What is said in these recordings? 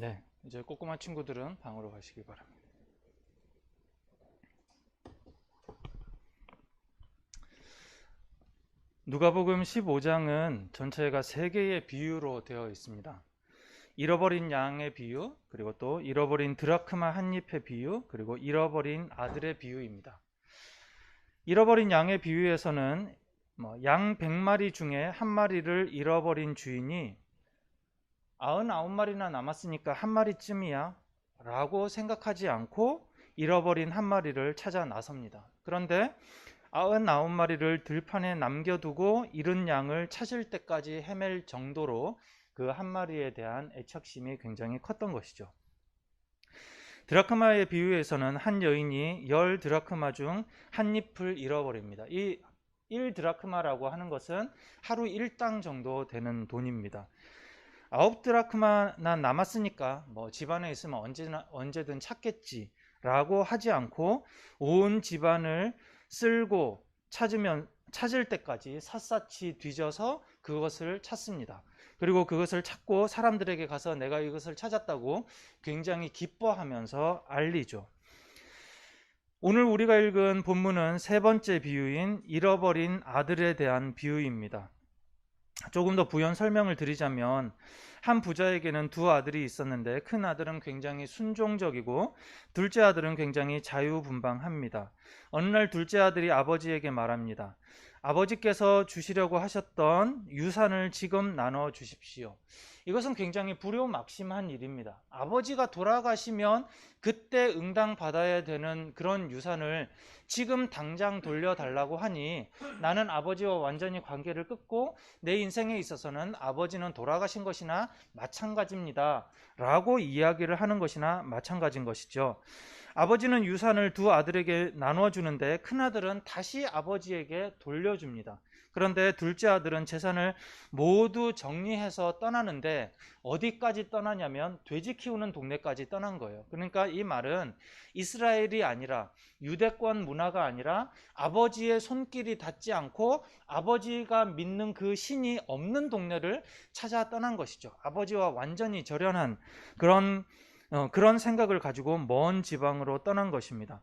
네, 이제 꼬꼬마 친구들은 방으로 가시기 바랍니다. 누가복음 15장은 전체가 세 개의 비유로 되어 있습니다. 잃어버린 양의 비유, 그리고 또 잃어버린 드라크마 한 잎의 비유, 그리고 잃어버린 아들의 비유입니다. 잃어버린 양의 비유에서는 뭐양 100마리 중에 한 마리를 잃어버린 주인이 99마리나 남았으니까 한 마리쯤이야 라고 생각하지 않고 잃어버린 한 마리를 찾아 나섭니다. 그런데 99마리를 들판에 남겨두고 잃은 양을 찾을 때까지 헤맬 정도로 그 한 마리에 대한 애착심이 굉장히 컸던 것이죠. 드라크마의 비유에서는 한 여인이 열 드라크마 중 한 잎을 잃어버립니다. 이 1 드라크마라고 하는 것은 하루 1당 정도 되는 돈입니다. 아홉 드라크마나 남았으니까 뭐 집안에 있으면 언제나 언제든 찾겠지라고 하지 않고 온 집안을 쓸고 찾으면 찾을 때까지 샅샅이 뒤져서 그것을 찾습니다. 그리고 그것을 찾고 사람들에게 가서 내가 이것을 찾았다고 굉장히 기뻐하면서 알리죠. 오늘 우리가 읽은 본문은 세 번째 비유인 잃어버린 아들에 대한 비유입니다. 조금 더 부연 설명을 드리자면 한 부자에게는 두 아들이 있었는데 큰 아들은 굉장히 순종적이고 둘째 아들은 굉장히 자유분방합니다. 어느 날 둘째 아들이 아버지에게 말합니다. 아버지께서 주시려고 하셨던 유산을 지금 나눠 주십시오. 이것은 굉장히 불효막심한 일입니다. 아버지가 돌아가시면 그때 응당 받아야 되는 그런 유산을 지금 당장 돌려달라고 하니 나는 아버지와 완전히 관계를 끊고 내 인생에 있어서는 아버지는 돌아가신 것이나 마찬가지입니다. 라고 이야기를 하는 것이나 마찬가지인 것이죠. 아버지는 유산을 두 아들에게 나눠주는데 큰아들은 다시 아버지에게 돌려줍니다. 그런데 둘째 아들은 재산을 모두 정리해서 떠나는데 어디까지 떠나냐면 돼지 키우는 동네까지 떠난 거예요. 그러니까 이 말은 이스라엘이 아니라 유대권 문화가 아니라 아버지의 손길이 닿지 않고 아버지가 믿는 그 신이 없는 동네를 찾아 떠난 것이죠. 아버지와 완전히 절연한 그런 어, 그런 생각을 가지고 먼 지방으로 떠난 것입니다.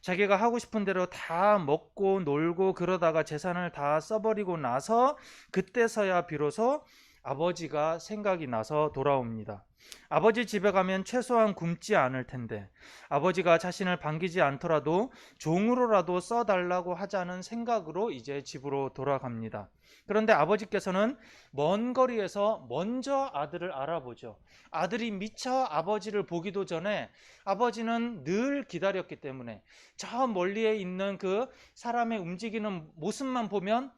자기가 하고 싶은 대로 다 먹고 놀고 그러다가 재산을 다 써버리고 나서 그때서야 비로소 아버지가 생각이 나서 돌아옵니다. 아버지 집에 가면 최소한 굶지 않을 텐데 아버지가 자신을 반기지 않더라도 종으로라도 써달라고 하자는 생각으로 이제 집으로 돌아갑니다. 그런데 아버지께서는 먼 거리에서 먼저 아들을 알아보죠. 아들이 미처 아버지를 보기도 전에 아버지는 늘 기다렸기 때문에 저 멀리에 있는 그 사람의 움직이는 모습만 보면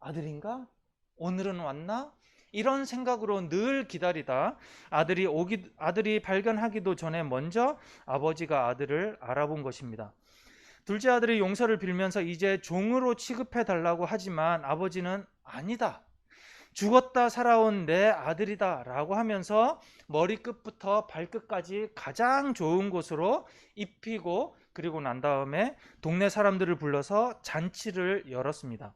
아들인가? 오늘은 왔나? 이런 생각으로 늘 기다리다 아들이 오기 아들이 발견하기도 전에 먼저 아버지가 아들을 알아본 것입니다. 둘째 아들이 용서를 빌면서 이제 종으로 취급해 달라고 하지만 아버지는 아니다. 죽었다 살아온 내 아들이다 라고 하면서 머리끝부터 발끝까지 가장 좋은 곳으로 입히고 그리고 난 다음에 동네 사람들을 불러서 잔치를 열었습니다.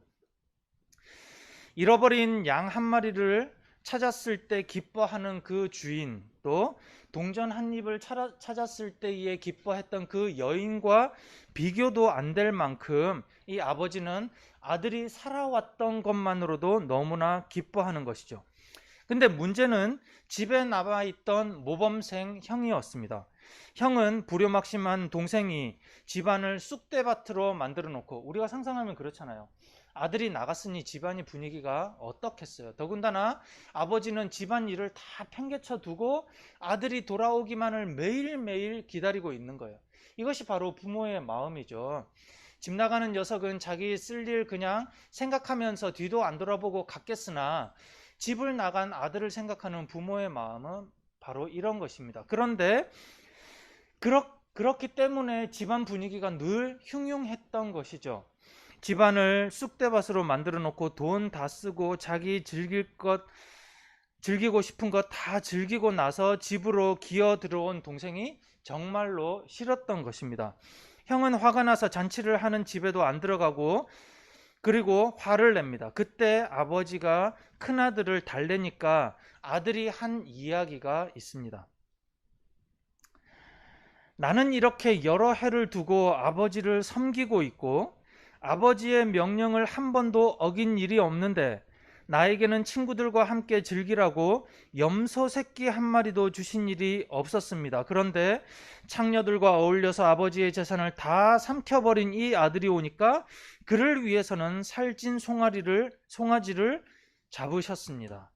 잃어버린 양 한 마리를 찾았을 때 기뻐하는 그 주인 또 동전 한 입을 찾았을 때에 기뻐했던 그 여인과 비교도 안 될 만큼 이 아버지는 아들이 살아왔던 것만으로도 너무나 기뻐하는 것이죠. 근데 문제는 집에 남아 있던 모범생 형이었습니다. 형은 불효막심한 동생이 집안을 쑥대밭으로 만들어 놓고 우리가 상상하면 그렇잖아요. 아들이 나갔으니 집안의 분위기가 어떻겠어요? 더군다나 아버지는 집안 일을 다 팽개쳐 두고 아들이 돌아오기만을 매일매일 기다리고 있는 거예요. 이것이 바로 부모의 마음이죠. 집 나가는 녀석은 자기 쓸 일 그냥 생각하면서 뒤도 안 돌아보고 갔겠으나 집을 나간 아들을 생각하는 부모의 마음은 바로 이런 것입니다. 그런데 그렇, 그렇기 때문에 집안 분위기가 늘 흉흉했던 것이죠. 집안을 쑥대밭으로 만들어 놓고 돈 다 쓰고 자기 즐길 것 즐기고 싶은 것 다 즐기고 나서 집으로 기어 들어온 동생이 정말로 싫었던 것입니다. 형은 화가 나서 잔치를 하는 집에도 안 들어가고 그리고 화를 냅니다. 그때 아버지가 큰아들을 달래니까 아들이 한 이야기가 있습니다. 나는 이렇게 여러 해를 두고 아버지를 섬기고 있고 아버지의 명령을 한 번도 어긴 일이 없는데 나에게는 친구들과 함께 즐기라고 염소 새끼 한 마리도 주신 일이 없었습니다. 그런데 창녀들과 어울려서 아버지의 재산을 다 삼켜버린 이 아들이 오니까 그를 위해서는 살찐 송아리를 송아지를 잡으셨습니다.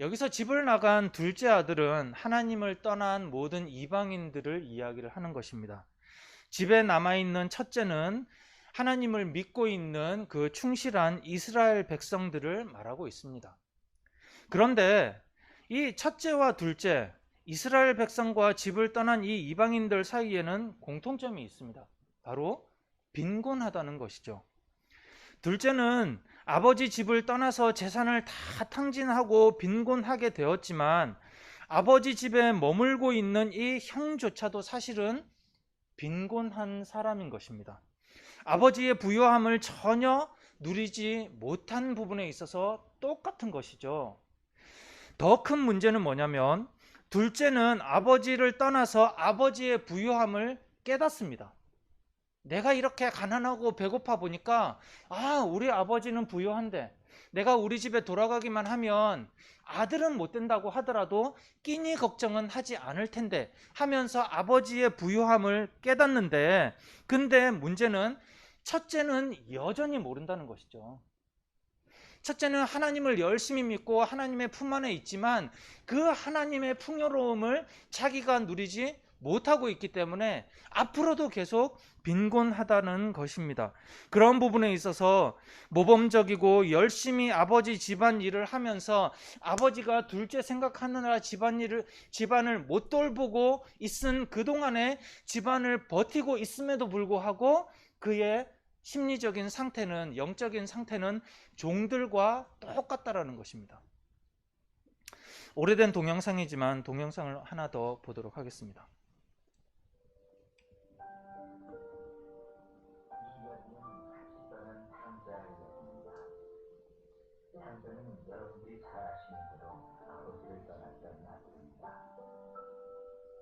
여기서 집을 나간 둘째 아들은 하나님을 떠난 모든 이방인들을 이야기를 하는 것입니다. 집에 남아있는 첫째는 하나님을 믿고 있는 그 충실한 이스라엘 백성들을 말하고 있습니다. 그런데 이 첫째와 둘째, 이스라엘 백성과 집을 떠난 이 이방인들 사이에는 공통점이 있습니다. 바로 빈곤하다는 것이죠. 둘째는 아버지 집을 떠나서 재산을 다 탕진하고 빈곤하게 되었지만 아버지 집에 머물고 있는 이 형조차도 사실은 빈곤한 사람인 것입니다. 아버지의 부유함을 전혀 누리지 못한 부분에 있어서 똑같은 것이죠. 더 큰 문제는 뭐냐면 둘째는 아버지를 떠나서 아버지의 부유함을 깨닫습니다. 내가 이렇게 가난하고 배고파 보니까 아, 우리 아버지는 부유한데 내가 우리 집에 돌아가기만 하면 아들은 못 된다고 하더라도 끼니 걱정은 하지 않을 텐데 하면서 아버지의 부유함을 깨닫는데 근데 문제는 첫째는 여전히 모른다는 것이죠. 첫째는 하나님을 열심히 믿고 하나님의 품 안에 있지만 그 하나님의 풍요로움을 자기가 누리지 못하고 있기 때문에 앞으로도 계속 빈곤하다는 것입니다. 그런 부분에 있어서 모범적이고 열심히 아버지 집안 일을 하면서 아버지가 둘째 생각하느라 집안 일을 집안을 못 돌보고 있은 그동안에 집안을 버티고 있음에도 불구하고 그의 심리적인 상태는 영적인 상태는 종들과 똑같다라는 것입니다. 오래된 동영상이지만 동영상을 하나 더 보도록 하겠습니다.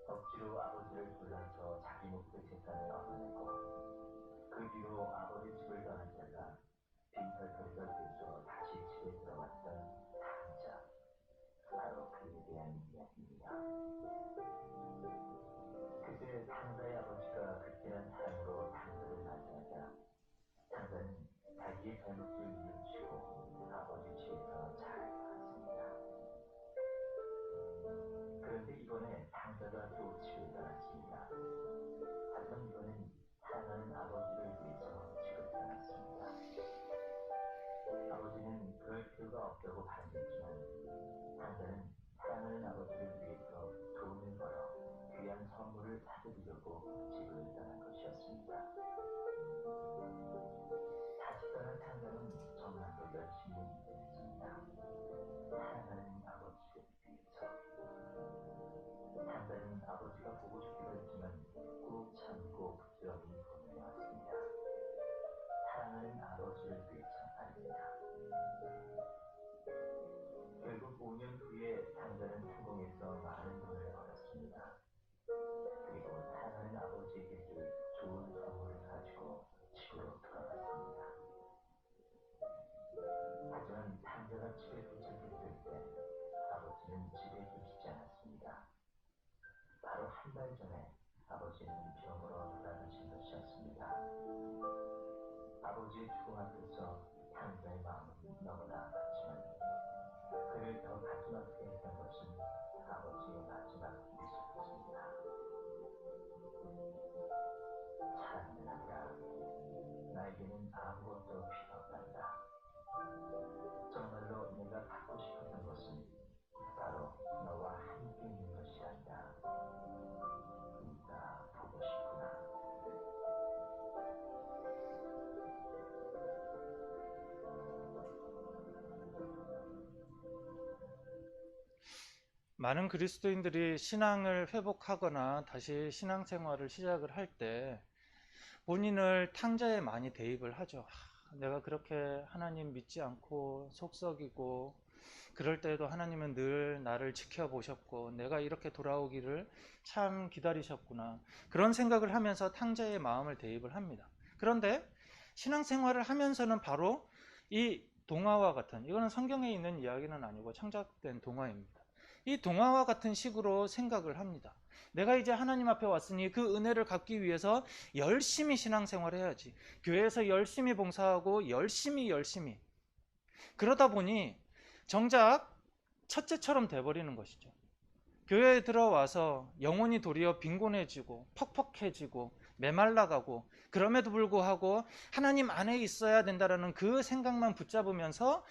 억지로 아버지를 불러서 자기 몫의 재산을 얻어내고 그 뒤로 아버지 집을 떠난 자가 빈털터리가 돼서 다시 집에 들어왔던 탕자 바로 그에 대한 이야기입니다. 그때 탕자의 아버지가 극진한 삶으로 탕자를 맞이하자 탕자는 자기의 잘못을 사드리려고 집을 떠난 것이었습니다. 4일 전에 아버지는 병으로 돌아가신 것이었습니다. 아버지의 죽음 앞에서 당자의 마음은 너무나 아팠지만 그를 더 가슴 게 했던 것은 아버지의 마지막 모습이었습니다. 사랑하느라 나에게는 아무것도 필요 많은 그리스도인들이 신앙을 회복하거나 다시 신앙생활을 시작을 할 때 본인을 탕자에 많이 대입을 하죠. 아, 내가 그렇게 하나님 믿지 않고 속썩이고 그럴 때에도 하나님은 늘 나를 지켜보셨고 내가 이렇게 돌아오기를 참 기다리셨구나 그런 생각을 하면서 탕자의 마음을 대입을 합니다. 그런데 신앙생활을 하면서는 바로 이 동화와 같은 이거는 성경에 있는 이야기는 아니고 창작된 동화입니다. 이 동화와 같은 식으로 생각을 합니다. 내가 이제 하나님 앞에 왔으니 그 은혜를 갚기 위해서 열심히 신앙생활을 해야지. 교회에서 열심히 봉사하고 열심히 열심히. 그러다 보니 정작 첫째처럼 돼버리는 것이죠. 교회에 들어와서 영혼이 도리어 빈곤해지고 퍽퍽해지고 메말라가고 그럼에도 불구하고 하나님 안에 있어야 된다라는 그 생각만 붙잡으면서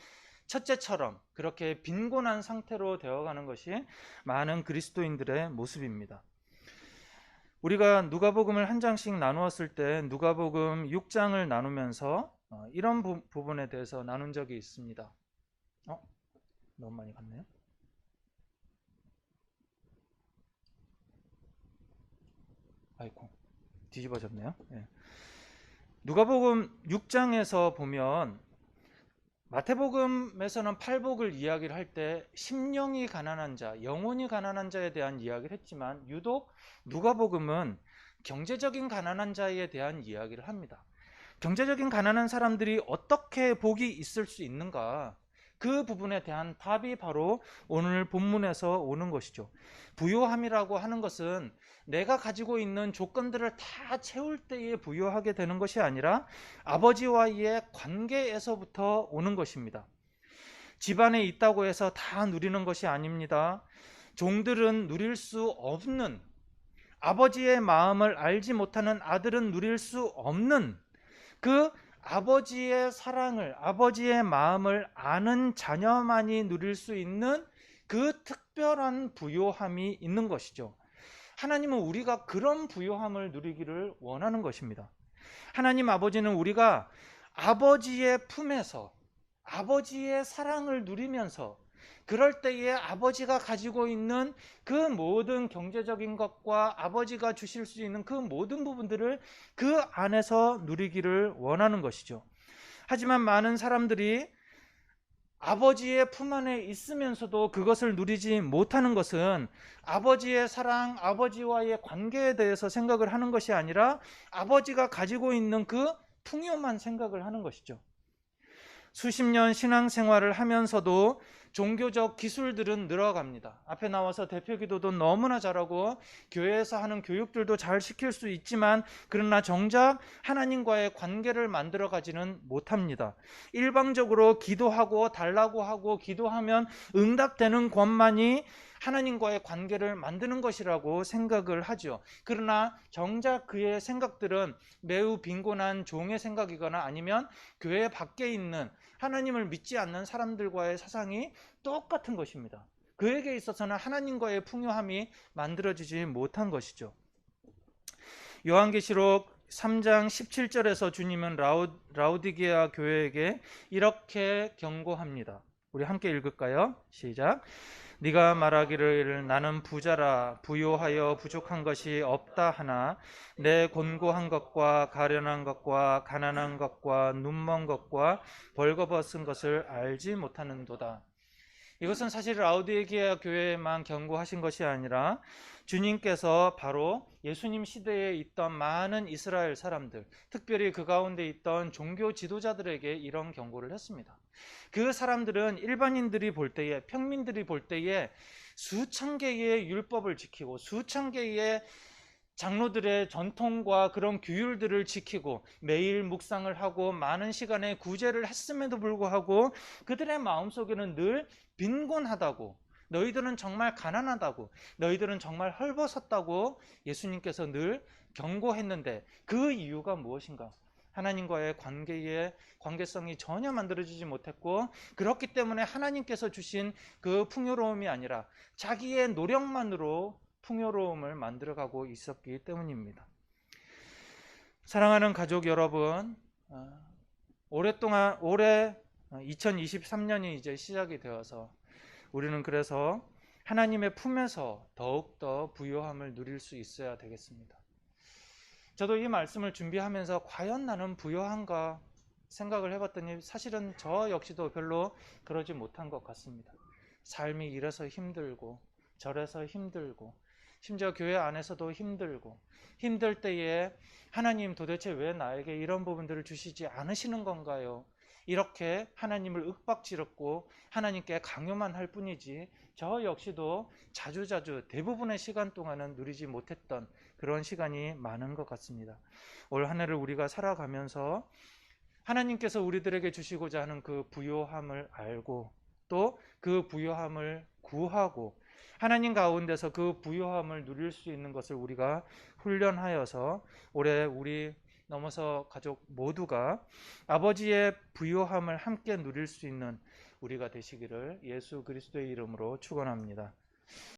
첫째처럼 그렇게 빈곤한 상태로 되어가는 것이 많은 그리스도인들의 모습입니다. 우리가 누가복음을 한 장씩 나누었을 때 누가복음 6장을 나누면서 어, 이런 부, 부분에 대해서 나눈 적이 있습니다. 어? 너무 많이 갔네요. 아이고 뒤집어졌네요. 예. 누가복음 6장에서 보면 마태복음에서는 팔복을 이야기를 할 때 심령이 가난한 자, 영혼이 가난한 자에 대한 이야기를 했지만 유독 누가복음은 경제적인 가난한 자에 대한 이야기를 합니다. 경제적인 가난한 사람들이 어떻게 복이 있을 수 있는가? 그 부분에 대한 답이 바로 오늘 본문에서 오는 것이죠. 부요함이라고 하는 것은 내가 가지고 있는 조건들을 다 채울 때에 부요하게 되는 것이 아니라 아버지와의 관계에서부터 오는 것입니다. 집안에 있다고 해서 다 누리는 것이 아닙니다. 종들은 누릴 수 없는 아버지의 마음을 알지 못하는 아들은 누릴 수 없는 그 아버지의 사랑을, 아버지의 마음을 아는 자녀만이 누릴 수 있는 그 특별한 부요함이 있는 것이죠. 하나님은 우리가 그런 부요함을 누리기를 원하는 것입니다. 하나님 아버지는 우리가 아버지의 품에서 아버지의 사랑을 누리면서 그럴 때에 아버지가 가지고 있는 그 모든 경제적인 것과 아버지가 주실 수 있는 그 모든 부분들을 그 안에서 누리기를 원하는 것이죠. 하지만 많은 사람들이 아버지의 품 안에 있으면서도 그것을 누리지 못하는 것은 아버지의 사랑, 아버지와의 관계에 대해서 생각을 하는 것이 아니라 아버지가 가지고 있는 그 풍요만 생각을 하는 것이죠. 수십 년 신앙생활을 하면서도 종교적 기술들은 늘어갑니다. 앞에 나와서 대표 기도도 너무나 잘하고 교회에서 하는 교육들도 잘 시킬 수 있지만 그러나 정작 하나님과의 관계를 만들어 가지는 못합니다. 일방적으로 기도하고 달라고 하고 기도하면 응답되는 것만이 하나님과의 관계를 만드는 것이라고 생각을 하죠. 그러나 정작 그의 생각들은 매우 빈곤한 종의 생각이거나 아니면 교회 밖에 있는 하나님을 믿지 않는 사람들과의 사상이 똑같은 것입니다. 그에게 있어서는 하나님과의 풍요함이 만들어지지 못한 것이죠. 요한계시록 3장 17절에서 주님은 라우, 라우디게아 교회에게 이렇게 경고합니다. 우리 함께 읽을까요? 시작. 네가 말하기를 나는 부자라 부요하여 부족한 것이 없다 하나 내 곤고한 것과 가련한 것과 가난한 것과 눈먼 것과 벌거벗은 것을 알지 못하는도다. 이것은 사실 라우디게아 교회에만 경고하신 것이 아니라 주님께서 바로 예수님 시대에 있던 많은 이스라엘 사람들, 특별히 그 가운데 있던 종교 지도자들에게 이런 경고를 했습니다. 그 사람들은 일반인들이 볼 때에, 평민들이 볼 때에 수천 개의 율법을 지키고 수천 개의 장로들의 전통과 그런 규율들을 지키고 매일 묵상을 하고 많은 시간에 구제를 했음에도 불구하고 그들의 마음속에는 늘 빈곤하다고 너희들은 정말 가난하다고 너희들은 정말 헐벗었다고 예수님께서 늘 경고했는데 그 이유가 무엇인가? 하나님과의 관계의 관계성이 전혀 만들어지지 못했고 그렇기 때문에 하나님께서 주신 그 풍요로움이 아니라 자기의 노력만으로 풍요로움을 만들어가고 있었기 때문입니다. 사랑하는 가족 여러분, 어, 오랫동안 올해 2023년이 이제 시작이 되어서 우리는 그래서 하나님의 품에서 더욱더 부요함을 누릴 수 있어야 되겠습니다. 저도 이 말씀을 준비하면서 과연 나는 부요한가 생각을 해봤더니 사실은 저 역시도 별로 그러지 못한 것 같습니다. 삶이 이래서 힘들고 저래서 힘들고 심지어 교회 안에서도 힘들고 힘들 때에 하나님 도대체 왜 나에게 이런 부분들을 주시지 않으시는 건가요? 이렇게 하나님을 윽박지르고 하나님께 강요만 할 뿐이지 저 역시도 자주자주 대부분의 시간 동안은 누리지 못했던 그런 시간이 많은 것 같습니다. 올 한 해를 우리가 살아가면서 하나님께서 우리들에게 주시고자 하는 그 부요함을 알고 또 그 부요함을 구하고 하나님 가운데서 그 부요함을 누릴 수 있는 것을 우리가 훈련하여서 올해 우리 넘어서 가족 모두가 아버지의 부요함을 함께 누릴 수 있는 우리가 되시기를 예수 그리스도의 이름으로 축원합니다.